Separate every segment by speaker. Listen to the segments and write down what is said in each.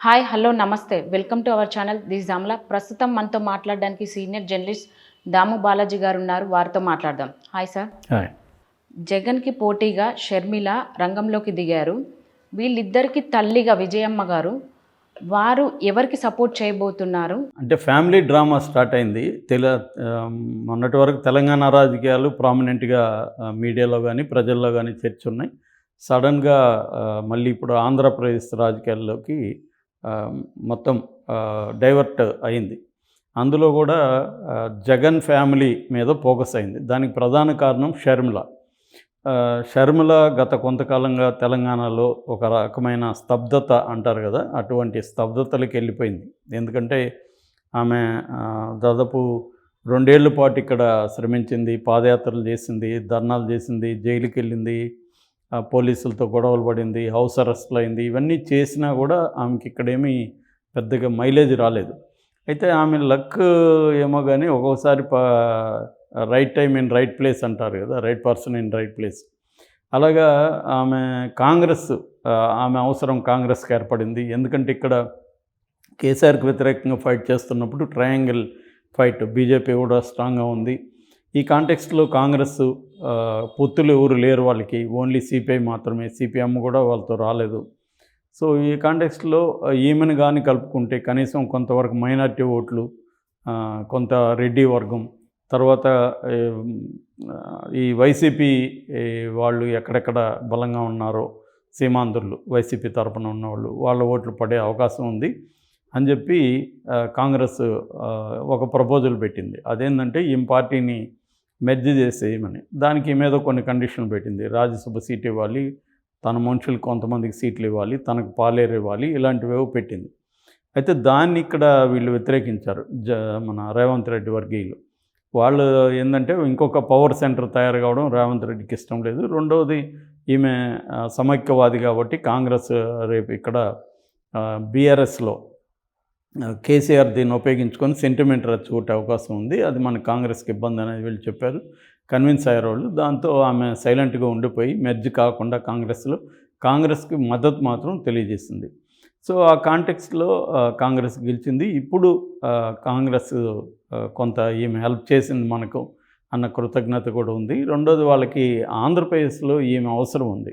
Speaker 1: Hi hello నమస్తే. Welcome to our channel. This జామ్లా ప్రస్తుతం మనతో మాట్లాడడానికి సీనియర్ జర్నలిస్ట్ దాము బాలాజీ గారు ఉన్నారు. వారితో మాట్లాడదాం. Hi sir. జగన్కి పోటీగా షర్మిల రంగంలోకి దిగారు. వీళ్ళిద్దరికి తల్లిగా విజయమ్మ గారు. వారు ఎవరికి సపోర్ట్ చేయబోతున్నారు?
Speaker 2: అంటే ఫ్యామిలీ డ్రామా స్టార్ట్ అయింది. తెల మొన్నటి వరకు తెలంగాణ రాజకీయాలు ప్రామినెంట్గా మీడియాలో కానీ ప్రజల్లో కానీ చర్చ ఉన్నాయి. సడన్గా మళ్ళీ ఇప్పుడు ఆంధ్రప్రదేశ్ రాజకీయాల్లోకి మొత్తం డైవర్ట్ అయింది. అందులో కూడా జగన్ ఫ్యామిలీ మీద ఫోకస్ అయింది. దానికి ప్రధాన కారణం షర్మిల. షర్మిల గత కొంతకాలంగా తెలంగాణలో ఒక రకమైన స్తబ్దత అంటారు కదా అటువంటి స్తబ్దతలకు వెళ్ళిపోయింది. ఎందుకంటే ఆమె దాదాపు రెండేళ్ళ పాటు ఇక్కడ శ్రమించింది పాదయాత్రలు చేసింది ధర్నాలు చేసింది జైలుకి వెళ్ళింది పోలీసులతో గొడవలు పడింది హౌస్ అరెస్ట్లు అయింది ఇవన్నీ చేసినా కూడా ఆమెకి ఇక్కడేమీ పెద్దగా మైలేజ్ రాలేదు. అయితే ఆమె లక్ ఏమో కానీ ఒక్కొక్కసారి right time in right place అంటారు కదా right person in right place. అలాగా ఆమె కాంగ్రెస్ ఆమె అవసరం కాంగ్రెస్కి ఏర్పడింది. ఎందుకంటే ఇక్కడ కేసీఆర్కి వ్యతిరేకంగా ఫైట్ చేస్తున్నప్పుడు ట్రయాంగిల్ ఫైట్ బీజేపీ కూడా స్ట్రాంగ్గా ఉంది. ఈ కాంటెక్స్ట్లో కాంగ్రెస్ పొత్తులు ఎవరు లేరు వాళ్ళకి. ఓన్లీ సిపిఐ మాత్రమే. సిపిఎం కూడా వాళ్ళతో రాలేదు. సో ఈ కాంటెక్స్ట్లో ఈమెను కానీ కలుపుకుంటే కనీసం కొంతవరకు మైనార్టీ ఓట్లు కొంత రెడ్డి వర్గం తర్వాత ఈ వైసీపీ వాళ్ళు ఎక్కడెక్కడ బలంగా ఉన్నారో సీమాంధ్రులు వైసీపీ తరపున ఉన్నవాళ్ళు వాళ్ళ ఓట్లు పడే అవకాశం ఉంది. అని చెప్పి కాంగ్రెస్ ఒక ప్రపోజల్ పెట్టింది. అదేంటంటే ఈ పార్టీని మెర్జ్ చేసేయమని. దానికి మీద కొన్ని కండిషన్లు పెట్టింది. రాజ్యసభ సీట్ ఇవ్వాలి తన మనుషులు కొంతమందికి సీట్లు ఇవ్వాలి తనకు పాలేరు ఇవ్వాలి ఇలాంటివేవో పెట్టింది. అయితే దాన్ని ఇక్కడ వీళ్ళు వ్యతిరేకించారు జ మన రేవంత్ రెడ్డి వర్గీయులు. వాళ్ళు ఏంటంటే ఇంకొక పవర్ సెంటర్ తయారు కావడం రేవంత్ రెడ్డికి ఇష్టం లేదు. రెండవది ఈమె సమైక్యవాది కాబట్టి కాంగ్రెస్ రేపు ఇక్కడ బీఆర్ఎస్లో కేసీఆర్ దీన్ని ఉపయోగించుకొని సెంటిమెంట్ రచ్చుకొట్టే అవకాశం ఉంది. అది మన కాంగ్రెస్కి ఇబ్బంది అనేది వీళ్ళు చెప్పారు. కన్విన్స్ అయ్యారు వాళ్ళు. దాంతో ఆమె సైలెంట్గా ఉండిపోయి మెర్జ్ కాకుండా కాంగ్రెస్లో కాంగ్రెస్కి మద్దతు మాత్రం తెలియజేసింది. సో ఆ కాంటెక్స్లో కాంగ్రెస్ గెలిచింది. ఇప్పుడు కాంగ్రెస్ కొంత ఈమె హెల్ప్ చేసింది మనకు అన్న కృతజ్ఞత కూడా ఉంది. రెండోది వాళ్ళకి ఆంధ్రప్రదేశ్లో ఈమె అవసరం ఉంది.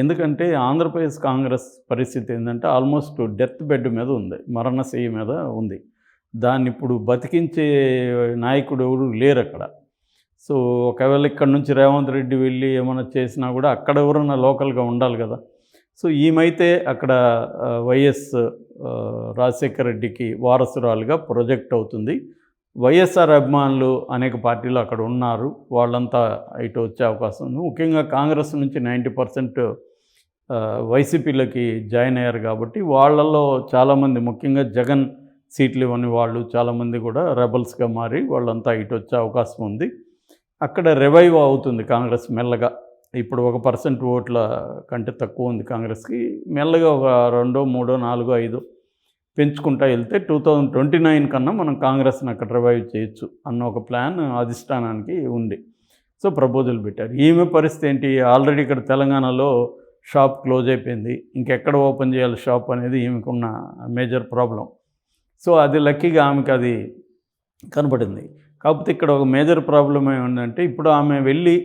Speaker 2: ఎందుకంటే ఆంధ్రప్రదేశ్ కాంగ్రెస్ పరిస్థితి ఏంటంటే ఆల్మోస్ట్ డెత్ బెడ్ మీద ఉంది మరణశయ్య మీద ఉంది. దాన్ని ఇప్పుడు బతికించే నాయకుడు ఎవరు లేరు అక్కడ. సో ఒకవేళ ఇక్కడ నుంచి రేవంత్ రెడ్డి వెళ్ళి ఏమైనా చేసినా కూడా అక్కడ ఎవరన్నా లోకల్గా ఉండాలి కదా. సో ఈమైతే అక్కడ వైఎస్ రాజశేఖర రెడ్డికి వారసురాలుగా ప్రొజెక్ట్ అవుతుంది. వైఎస్ఆర్ అభిమానులు అనేక పార్టీలు అక్కడ ఉన్నారు. వాళ్ళంతా ఇటు వచ్చే అవకాశం ఉంది. ముఖ్యంగా కాంగ్రెస్ నుంచి నైంటీ పర్సెంట్ వైసీపీలోకి జాయిన్ అయ్యారు కాబట్టి వాళ్ళల్లో చాలామంది ముఖ్యంగా జగన్ సీట్లు ఇవ్వని వాళ్ళు చాలామంది కూడా రెబల్స్గా మారి వాళ్ళంతా ఇటు వచ్చే అవకాశం ఉంది. అక్కడ రివైవ్ అవుతుంది కాంగ్రెస్ మెల్లగా. ఇప్పుడు ఒక పర్సెంట్ ఓట్ల కంటే తక్కువ ఉంది కాంగ్రెస్కి. మెల్లగా ఒక రెండో మూడో నాలుగో ఐదో పెంచుకుంటా వెళ్తే టూ థౌజండ్ ట్వంటీ నైన్ కన్నా మనం కాంగ్రెస్ని అక్కడ రివైవ్ చేయొచ్చు అన్న ఒక ప్లాన్ అధిష్టానానికి ఉంది. సో ప్రపోజల్ పెట్టారు. ఈమె పరిస్థితి ఏంటి? ఆల్రెడీ ఇక్కడ తెలంగాణలో షాప్ క్లోజ్ అయిపోయింది. ఇంకెక్కడ ఓపెన్ చేయాలి షాప్ అనేది ఈమెకున్న మేజర్ ప్రాబ్లం సో అది లక్కీగా ఆమెకు అది కనపడింది. కాకపోతే ఇక్కడ ఒక మేజర్ ప్రాబ్లం ఏమిటంటే ఇప్పుడు ఆమె వెళ్ళి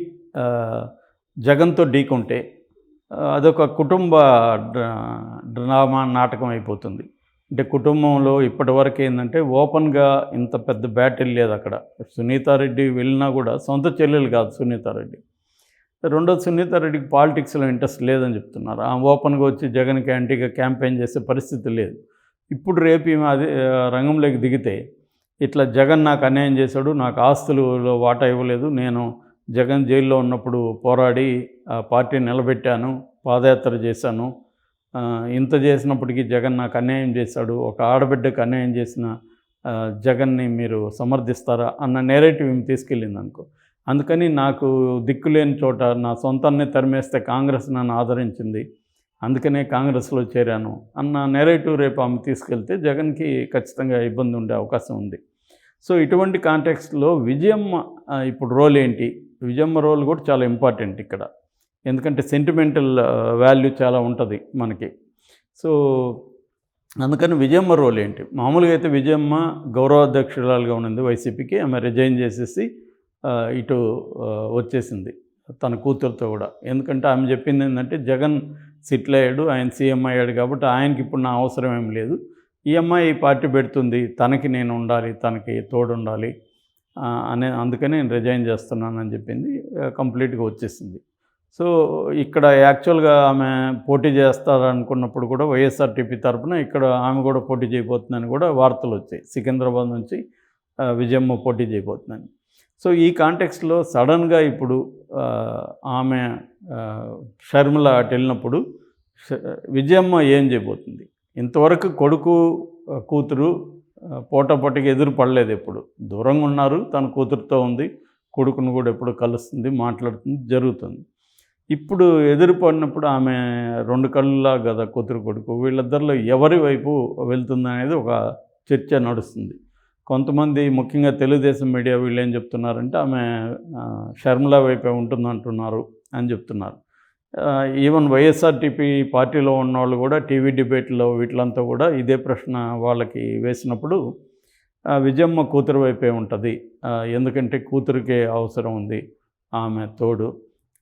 Speaker 2: జగన్తో ఢీకుంటే అదొక కుటుంబ డ్రామా నాటకం అయిపోతుంది. అంటే కుటుంబంలో ఇప్పటివరకు ఏంటంటే ఓపెన్గా ఇంత పెద్ద బ్యాటిల్ లేదు అక్కడ. సునీతారెడ్డి వెళ్ళినా కూడా సొంత చెల్లెలు కాదు సునీతారెడ్డి. రెండోది సునీతారెడ్డికి పాలిటిక్స్లో ఇంట్రెస్ట్ లేదని చెప్తున్నారు. ఆ ఓపెన్గా వచ్చి జగన్కి యాంటీగా క్యాంపెయిన్ చేసే పరిస్థితి లేదు. ఇప్పుడు రేపు ఈమె అదే రంగంలోకి దిగితే ఇట్లా జగన్ నాకు అన్యాయం చేశాడు నాకు ఆస్తులలో వాటా ఇవ్వలేదు నేను జగన్ జైల్లో ఉన్నప్పుడు పోరాడి ఆ పార్టీని నిలబెట్టాను పాదయాత్ర చేశాను ఇంత చేసినప్పటికీ జగన్ నాకు అన్యాయం చేశాడు ఒక ఆడబిడ్డకు అన్యాయం చేసిన జగన్ని మీరు సమర్థిస్తారా అన్న నేరేటివ్ ఏమి తీసుకెళ్ళింది అనుకో. అందుకని నాకు దిక్కులేని చోట నా సొంతాన్ని తరిమేస్తే కాంగ్రెస్ నన్ను ఆదరించింది అందుకనే కాంగ్రెస్లో చేరాను అన్న నేరేటివ్ రేపు ఆమె తీసుకెళ్తే జగన్కి ఖచ్చితంగా ఇబ్బంది ఉండే అవకాశం ఉంది. సో ఇటువంటి కాంటెక్స్ట్లో విజయమ్మ ఇప్పుడు రోల్ ఏంటి? విజయమ్మ రోల్ కూడా చాలా ఇంపార్టెంట్ ఇక్కడ. ఎందుకంటే సెంటిమెంటల్ వాల్యూ uh, చాలా ఉంటుంది మనకి. సో అందుకని విజయమ్మ రోల్ ఏంటి? మామూలుగా అయితే విజయమ్మ గౌరవాధ్యక్షురాలుగా ఉన్నది వైసీపీకి. ఆమె రిజైన్ చేసేసి uh, ఇటు uh, వచ్చేసింది తన కూతురుతో కూడా. ఎందుకంటే ఆమె చెప్పింది ఏంటంటే జగన్ సిట్లు అయ్యాడు ఆయన సీఎం అయ్యాడు కాబట్టి ఆయనకి ఇప్పుడు నా అవసరం ఏం లేదు. ఈ అమ్మాయి పార్టీ పెడుతుంది తనకి నేను ఉండాలి తనకి తోడు ఉండాలి అనే అందుకని నేను రిజైన్ చేస్తున్నానని చెప్పింది కంప్లీట్గా వచ్చేసింది. సో ఇక్కడ యాక్చువల్గా ఆమె పోటీ చేస్తారనుకున్నప్పుడు కూడా వైఎస్ఆర్టీపీ తరఫున ఇక్కడ ఆమె కూడా పోటీ చేయబోతుందని కూడా వార్తలు వచ్చాయి. సికింద్రాబాద్ నుంచి విజయమ్మ పోటీ చేయబోతుందని. సో ఈ కాంటెక్స్లో సడన్గా ఇప్పుడు ఆమె షర్మిల అటు వెళ్ళినప్పుడు విజయమ్మ ఏం చేయబోతుంది? ఇంతవరకు కొడుకు కూతురు పోటపోటీకి పోటాపోటీకి ఎదురు పడలేదు ఎప్పుడు. దూరంగా ఉన్నారు తన కూతురుతో ఉంది కొడుకును కూడా ఎప్పుడు కలుస్తుంది మాట్లాడుతుంది జరుగుతుంది. ఇప్పుడు ఎదురుపడినప్పుడు ఆమె రెండు కళ్ళులా కదా కూతురు కొడుకు వీళ్ళిద్దరిలో ఎవరి వైపు వెళ్తుంది అనేది ఒక చర్చ నడుస్తుంది. కొంతమంది ముఖ్యంగా తెలుగుదేశం మీడియా వీళ్ళు ఏం చెప్తున్నారంటే ఆమె ఆ, షర్మిల వైపే ఉంటుందంటున్నారు అని చెప్తున్నారు. ఈవెన్ వైఎస్ఆర్టీపీ పార్టీలో ఉన్నవాళ్ళు కూడా టీవీ డిబేట్లో వీటిలంతా కూడా ఇదే ప్రశ్న వాళ్ళకి వేసినప్పుడు విజయమ్మ కూతురు వైపే ఉంటుంది. ఎందుకంటే కూతురికే అవసరం ఉంది ఆమె తోడు.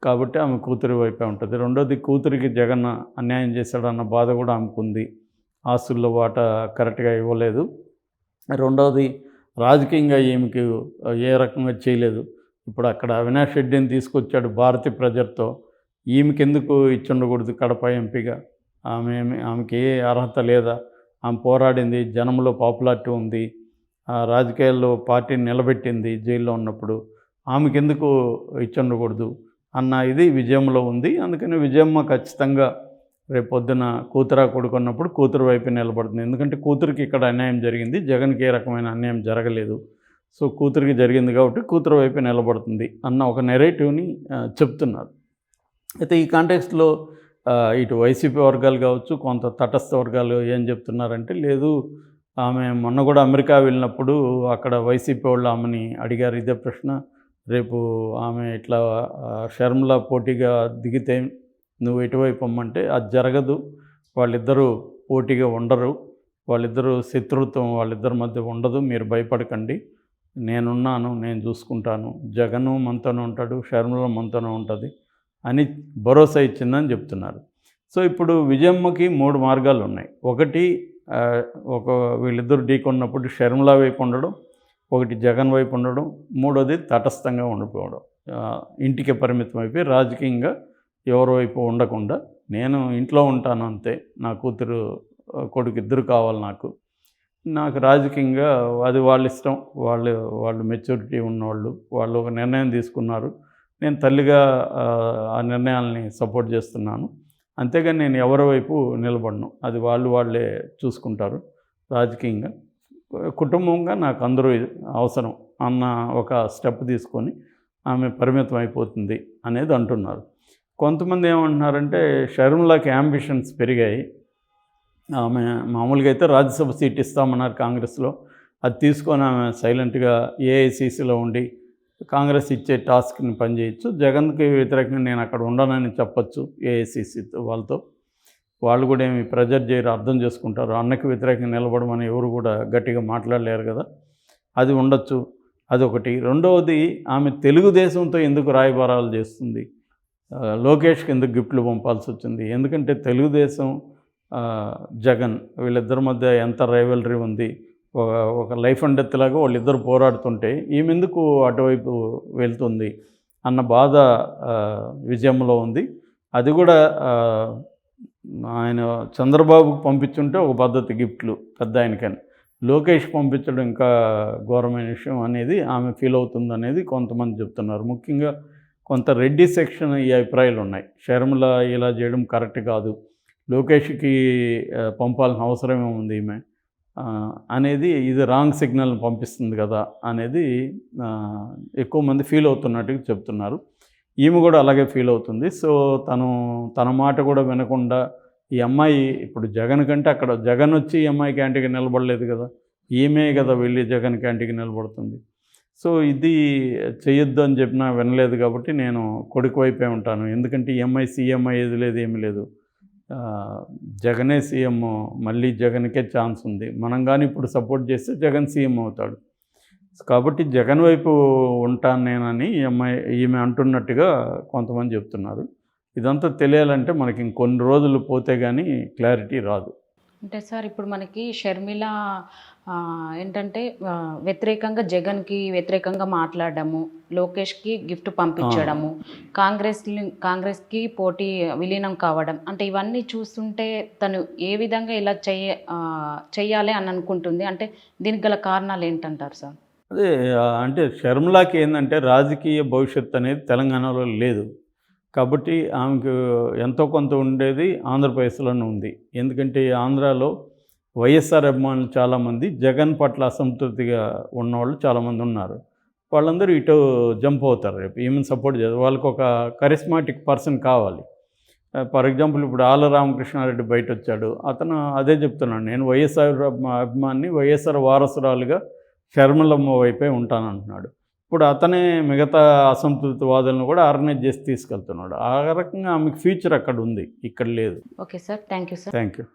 Speaker 2: కాబట్టి ఆమె కూతురి వైపే ఉంటుంది. రెండోది కూతురికి జగన్ అన్యాయం చేశాడన్న బాధ కూడా ఆమెకుంది. ఆస్తుల్లో వాటా కరెక్ట్గా ఇవ్వలేదు. రెండవది రాజకీయంగా ఈమెకి ఏ రకంగా చేయలేదు. ఇప్పుడు అక్కడ అవినాష్ రెడ్డిని తీసుకొచ్చాడు భారతి ప్రజలతో ఈమెకి ఎందుకు ఇచ్చుండకూడదు కడప ఎంపీగా? ఆమె ఆమెకి ఏ అర్హత లేదా? ఆమె పోరాడింది జనంలో పాపులారిటీ ఉంది ఆ రాజకీయాల్లో పార్టీని నిలబెట్టింది జైల్లో ఉన్నప్పుడు. ఆమెకెందుకు ఇచ్చి ఇచ్చుండకూడదు? అన్న ఇది విజయంలో ఉంది. అందుకని విజయమ్మ ఖచ్చితంగా రేపు పొద్దున కూతురా కొడుకున్నప్పుడు కూతురు వైపు నిలబడుతుంది. ఎందుకంటే కూతురికి ఇక్కడ అన్యాయం జరిగింది. జగన్కి ఏ రకమైన అన్యాయం జరగలేదు. సో కూతురికి జరిగింది కాబట్టి కూతురు వైపు నిలబడుతుంది అన్న ఒక నెరేటివ్ని చెప్తున్నారు. అయితే ఈ కాంటెక్స్ట్లో ఇటు వైసీపీ వర్గాలు కావచ్చు కొంత తటస్థ వర్గాలు ఏం చెప్తున్నారంటే లేదు ఆమె మొన్న కూడా అమెరికా వెళ్ళినప్పుడు అక్కడ వైసీపీ వాళ్ళు ఆమెని అడిగారు ఇదే ప్రశ్న. రేపు ఆమె ఇట్లా ఆ, షర్మిల పోటీగా దిగితే నువ్వు ఎటువైపు అమ్మంటే అది జరగదు. వాళ్ళిద్దరూ పోటీగా ఉండరు. వాళ్ళిద్దరూ శత్రుత్వం వాళ్ళిద్దరి మధ్య ఉండదు. మీరు భయపడకండి. నేనున్నాను నేను చూసుకుంటాను. జగను మనతోనే ఉంటాడు షర్మిల మనతోనే ఉంటుంది అని భరోసా ఇచ్చిందని చెప్తున్నారు. సో ఇప్పుడు విజయమ్మకి మూడు మార్గాలు ఉన్నాయి ఒకటి ఒక వీళ్ళిద్దరు ఢీకొన్నప్పుడు షర్మిల వైపు ఉండడం ఒకటి జగన్ వైపు ఉండడం మూడోది తటస్థంగా ఉండిపోవడం. ఇంటికి పరిమితం అయిపోయి రాజకీయంగా ఎవరి వైపు ఉండకుండా నేను ఇంట్లో ఉంటాను అంతే. నా కూతురు కొడుకు ఇద్దరు కావాలి నాకు. నాకు రాజకీయంగా అది వాళ్ళ ఇష్టం. వాళ్ళు వాళ్ళు మెచ్యూరిటీ ఉన్నవాళ్ళు వాళ్ళు ఒక నిర్ణయం తీసుకున్నారు. నేను తల్లిగా ఆ, నిర్ణయాలని నిర్ణయాల్ని సపోర్ట్ చేస్తున్నాను. అంతేగాని నేను ఎవరి వైపు నిలబడను. అది వాళ్ళు వాళ్ళే చూసుకుంటారు రాజకీయంగా. కుటుంబంగా నాకు అందరూ అవసరం అన్న ఒక స్టెప్ తీసుకొని ఆమె పరిమితం అయిపోతుంది అనేది అంటున్నారు. కొంతమంది ఏమంటున్నారంటే షర్మిలాకి యాంబిషన్స్ పెరిగాయి. ఆమె మామూలుగా అయితే రాజ్యసభ సీట్ ఇస్తామన్నారు కాంగ్రెస్లో. అది తీసుకొని ఆమె సైలెంట్గా ఏఐసీసీలో ఉండి కాంగ్రెస్ ఇచ్చే టాస్క్ని పనిచేయచ్చు. జగన్కి వ్యతిరేకంగా నేను అక్కడ ఉండనని చెప్పచ్చు ఏఐసీసీ వాళ్ళతో. వాళ్ళు కూడా ఏమి ప్రెజర్ చేయరు అర్థం చేసుకుంటారు. అన్నకి వ్యతిరేకంగా నిలబడమని ఎవరు కూడా గట్టిగా మాట్లాడలేరు కదా. అది ఉండొచ్చు అదొకటి. రెండవది ఆమె తెలుగుదేశంతో ఎందుకు రాయబారాలు చేస్తుంది? లోకేష్కి ఎందుకు గిఫ్ట్లు పంపాల్సి వచ్చింది? ఎందుకంటే తెలుగుదేశం జగన్ వీళ్ళిద్దరి మధ్య ఎంత రైవలరీ ఉంది? ఒక లైఫ్ అండ్ డెత్ లాగా వాళ్ళిద్దరు పోరాడుతుంటే ఈమె ఎందుకు అటువైపు వెళ్తుంది? అన్న బాధ విజయంలో ఉంది. అది కూడా ఆయన చంద్రబాబుకు పంపించుంటే ఒక పద్ధతి గిఫ్ట్లు పెద్ద ఆయనకని. లోకేష్ పంపించడం ఇంకా ఘోరమైన విషయం అనేది ఆమె ఫీల్ అవుతుంది అనేది కొంతమంది చెప్తున్నారు. ముఖ్యంగా కొంత రెడ్డి సెక్షన్ ఈ అభిప్రాయాలు ఉన్నాయి. షర్మిల ఇలా చేయడం కరెక్ట్ కాదు. లోకేష్కి పంపాల్సిన అవసరమే ఉంది ఈమె. అనేది ఇది రాంగ్ సిగ్నల్ పంపిస్తుంది కదా అనేది ఎక్కువ మంది ఫీల్ అవుతున్నట్టుగా చెప్తున్నారు. ఈమె కూడా అలాగే ఫీల్ అవుతుంది. సో తను తన మాట కూడా వినకుండా ఈ అమ్మాయి ఇప్పుడు జగన్ కంటే అక్కడ జగన్ వచ్చి ఈ అమ్మాయి క్యాంటీకి నిలబడలేదు కదా ఈమె కదా వెళ్ళి జగన్ క్యాంటీకి నిలబడుతుంది. సో ఇది చేయొద్దు అని చెప్పినా వినలేదు కాబట్టి నేను కొడుకు వైపే ఉంటాను. ఎందుకంటే ఈ అమ్మాయి సీఎం అయ్యేది లేదు ఏమీ లేదు. జగనే సీఎం మళ్ళీ జగన్కే ఛాన్స్ ఉంది. మనం కానీ ఇప్పుడు సపోర్ట్ చేస్తే జగన్ సీఎం అవుతాడు. కాబట్టి జగన్ వైపు ఉంటాను నేనని ఈ అమ్మాయి ఈమె అంటున్నట్టుగా కొంతమంది చెప్తున్నారు. ఇదంతా తెలియాలంటే మనకి ఇంకొన్ని రోజులు పోతే కానీ క్లారిటీ రాదు.
Speaker 1: అంటే సార్ ఇప్పుడు మనకి షర్మిల ఏంటంటే వ్యతిరేకంగా జగన్కి వ్యతిరేకంగా మాట్లాడడము లోకేష్కి గిఫ్ట్ పంపించడము కాంగ్రెస్ కాంగ్రెస్కి పోటీ విలీనం కావడం అంటే ఇవన్నీ చూస్తుంటే తను ఏ విధంగా ఇలా చెయ్య చెయ్యాలి అని అనుకుంటుంది. అంటే దీనికి గల కారణాలు ఏంటంటారు సార్?
Speaker 2: అదే అంటే షర్మిలాకి ఏంటంటే రాజకీయ భవిష్యత్తు అనేది తెలంగాణలో లేదు. కాబట్టి ఆమెకు ఎంతో కొంత ఉండేది ఆంధ్రప్రదేశ్లోనే ఉంది. ఎందుకంటే ఆంధ్రాలో వైఎస్ఆర్ అభిమానులు చాలామంది జగన్ పట్ల అసంతృప్తిగా ఉన్నవాళ్ళు చాలామంది ఉన్నారు. వాళ్ళందరూ ఇటు జంప్ అవుతారు రేపు. ఈమెను సపోర్ట్ చేస్తారు. వాళ్ళకి ఒక కరిస్మాటిక్ పర్సన్ కావాలి. ఫర్ ఎగ్జాంపుల్ ఇప్పుడు ఆల రామకృష్ణారెడ్డి బయట వచ్చాడు అతను అదే చెప్తున్నాడు. నేను వైఎస్ఆర్ అభిమాన్ని వైఎస్ఆర్ వారసురాలుగా షర్మిలమ్మ వైపే ఉంటానంటున్నాడు. ఇప్పుడు అతనే మిగతా అసంతృప్తి వాదులను కూడా ఆర్గనైజ్ చేసి తీసుకెళ్తున్నాడు. ఆ రకంగా ఆమెకు ఫ్యూచర్ అక్కడ ఉంది. ఇక్కడ లేదు.
Speaker 1: Okay sir. Thank you sir.
Speaker 2: Thank you